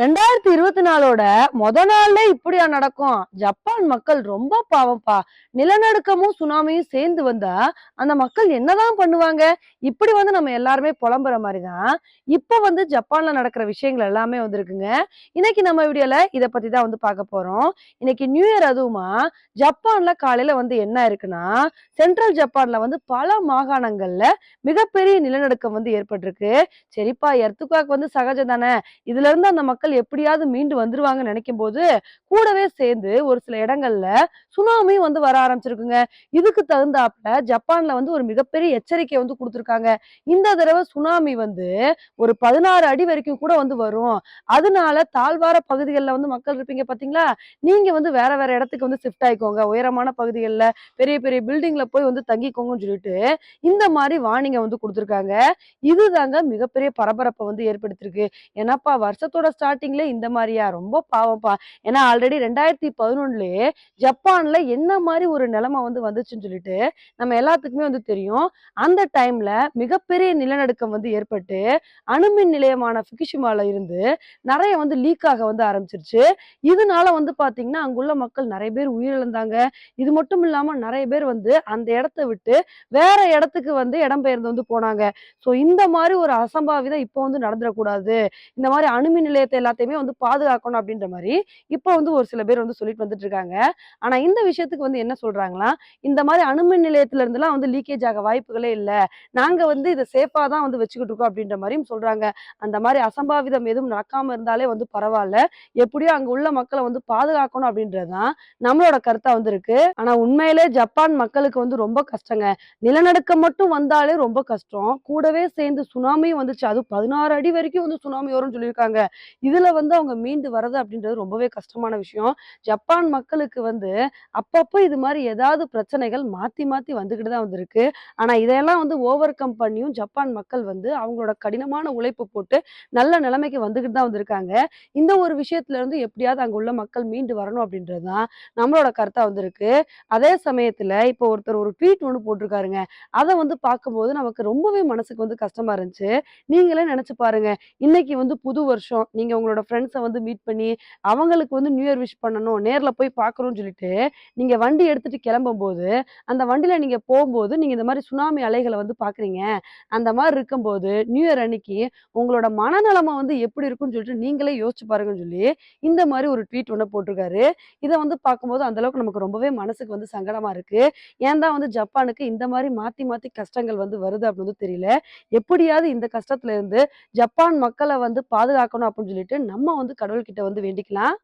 ரெண்டாயிரத்தி நாளோட மொத நாள்ல இப்படியா நடக்கும்? ஜப்பான் மக்கள் ரொம்ப பாவம்ப்பா. நிலநடுக்கமும் சுனாமியும் சேர்ந்து வந்தா அந்த மக்கள் என்னதான் பண்ணுவாங்க? இப்படி வந்து நம்ம எல்லாருமே புலம்புற மாதிரிதான் இப்ப வந்து ஜப்பான்ல நடக்கிற விஷயங்கள் எல்லாமே வந்திருக்குங்க. இன்னைக்கு நம்ம வீடியோல இத பத்தி தான் வந்து பார்க்க போறோம். இன்னைக்கு நியூ இயர் அதுவுமா ஜப்பான்ல காலையில வந்து என்ன இருக்குன்னா சென்ட்ரல் ஜப்பான்ல வந்து பல மாகாணங்கள்ல மிகப்பெரிய நிலநடுக்கம் வந்து ஏற்பட்டிருக்கு. சரிப்பா எர்த்துக்காக்கு வந்து சகஜம் தானே. இதுல இருந்து அந்த மக்கள் எப்படியாவது மீண்டு வந்துருவாங்கன்னு நினைக்கும் போது கூடவே சேர்ந்து ஒரு சில இடங்கள்ல சுனாமியும் வந்து வர ஆரம்பிச்சிருக்குங்க. இதுக்கு தகுந்தாப்புல ஜப்பான்ல வந்து ஒரு மிகப்பெரிய எச்சரிக்கை வந்து கொடுத்துருக்காங்க. இந்த தடவை சுனாமி வந்து ஒரு பதினாறு அடி வரைக்கும் கூட வந்து வரும். அதனால தாழ்வார பகுதிகளில் வந்து மக்கள் இருப்பீங்க பாத்தீங்களா? நீங்க வந்து வேற வேற இடத்துக்கு வந்து ஷிஃப்ட் ஆயிக்கோங்க. உயரமான பகுதிகளில் பெரிய பெரிய பில்டிங்ல போய் வந்து தங்கிக்கோங்கன்னு சொல்லிட்டு இந்த மாதிரி வார்னிங்கை வந்து கொடுத்துருக்காங்க. இதுதாங்க மிகப்பெரிய பரபரப்பை வந்து ஏற்படுத்திருக்கு ஏன்னாப்பா வருஷத்தோட ஸ்டார்டிங்ல இந்த மாதிரியா? ரொம்ப பாவம்ப்பா. ஏன்னா ஆல்ரெடி ரெண்டாயிரத்தி பதினொன்னுலயே ஜப்பான்ல என்ன மாதிரி ஒரு நிலைமை வந்து வந்துச்சுன்னு சொல்லிட்டு நம்ம எல்லாத்துக்குமே வந்து தெரியும். அந்த டைம்ல மிகப்பெரிய நிலநடுக்கம் வந்து ஏற்பட்டு அணுமின் நிலையமான பிகிஷிமால இருந்து நிறைய வந்து லீக் ஆக வந்து ஆரம்பிச்சிருச்சு. இதனால வந்து பாத்தீங்கன்னா அங்குள்ள மக்கள் நிறைய பேர் உயிரிழந்தாங்க. இது மட்டும் இல்லாம நிறைய பேர் வந்து அந்த இடத்த விட்டு வேற இடத்துக்கு வந்து இடம்பெயர்ந்து வந்து போனாங்க. ஸோ இந்த மாதிரி ஒரு அசம்பாவிதம் இப்போ வந்து நடந்துடக்கூடாது. இந்த மாதிரி அணுமின் நிலையத்தை எல்லாத்தையுமே வந்து பாதுகாக்கணும் அப்படின்ற மாதிரி இப்போ வந்து ஒரு சில பேர் வந்து சொல்லிட்டு வந்துட்டு இருக்காங்க ஆனா இந்த விஷயத்துக்கு வந்து என்ன சொல்றாங்களா இந்த மாதிரி அணுமின் நிலையத்துல இருந்துலாம் வந்து லீக்கேஜ் ஆக வாய்ப்புகளே இல்லை. நாங்க வந்து இதை சேஃபா தான் வந்து வச்சுக்கிட்டு இருக்கோம் அப்படின்ற மாதிரியும் சொல்றாங்க. அந்த மாதிரி அசம்பாவிதம் எதுவும் நடக்காம இருந்தாலே வந்து பரவாயில்ல. எப்படியோ அங்க உள்ள மக்களை வந்து பாதுகாக்கணும் அப்படின்றதுதான் நம்மளோட கருத்தா வந்து இருக்கு. ஆனா உண்மையிலே ஜப்பான் மக்களுக்கு வந்து ரொம்ப கஷ்டங்க. நிலநடுக்கம் மட்டும் வந்தாலே ரொம்ப கஷ்டம். கூடவே சேர்ந்து சுனாமியும் வந்துச்சு. அது பதினாறு அடி வரைக்கும் வந்து சுனாமி வரும்னு சொல்லியிருக்காங்க. இதுல வந்து அவங்க மீண்டு வர்றது அப்படின்றது ரொம்பவே கஷ்டமான விஷயம். ஜப்பான் மக்களுக்கு வந்து அப்பப்போ இது மாதிரி ஏதாவது பிரச்சனைகள் மாத்தி மாத்தி வந்துக்கிட்டு தான் வந்திருக்கு. ஆனா இதையெல்லாம் வந்து ஓவர் கம் பண்ணியும் ஜப்பான் மக்கள் வந்து அவங்களோட கடினமான உழைப்பு போட்டு நல்ல நிலைமைக்கு வந்துக்கிட்டு தான் வந்திருக்காங்க. இந்த ஒரு விஷயத்துல இருந்து எப்படியாவது அங்கே உள்ள மக்கள் மீண்டு வரணும் அப்படின்றது தான் நம்மளோட கருத்தா வந்திருக்கு. அதே சமயத்துல இப்போ ஒருத்தர் ஒரு ட்வீட் ஒன்று போட்டிருக்காருங்க. அதை வந்து பார்க்கும்போது நமக்கு ரொம்பவே மனசுக்கு வந்து கஷ்டமா இருந்துச்சு. நீங்களே நினச்சி பாருங்க. இன்னைக்கு வந்து புது வருஷம். நீங்கள் உங்களோட ஃப்ரெண்ட்ஸை வந்து மீட் பண்ணி அவங்களுக்கு வந்து நியூ இயர் விஷ் பண்ணணும் நேரில் போய் பார்க்கணும்னு சொல்லிட்டு நீங்கள் வண்டி எடுத்துகிட்டு கிளம்பும்போது அந்த வண்டியில் நீங்கள் போகும்போது நீங்கள் இந்த மாதிரி சுனாமி அலைகளை வந்து பார்க்குறீங்க. அந்த மாதிரி இருக்கும்போது நியூ இயர் அன்னைக்கு உங்களோட மனநலமை வந்து எப்படி இருக்கும்னு சொல்லிட்டு நீங்களே யோசிச்சு பாருங்கன்னு சொல்லி இந்த மாதிரி ஒரு ட்வீட் ஒன்று போட்டிருக்காரு. இதை வந்து பார்க்கும்போது அந்த அளவுக்கு நமக்கு ரொம்பவே மனசுக்கு வந்து சங்கடமாக இருக்கு. ஏன் தான் வந்து ஜப்பானுக்கு இந்த மாதிரி மாற்றி மாற்றி கஷ்டங்கள் வந்து வருது அப்படின்னு வந்து தெரியல. எப்படியாவது இந்த கஷ்டத்துல இருந்து ஜப்பான் மக்களை வந்து பாதுகாக்கணும் அப்படின்னு சொல்லிட்டு நம்ம வந்து கடவுள்கிட்ட வந்து வேண்டிக்கலாம்.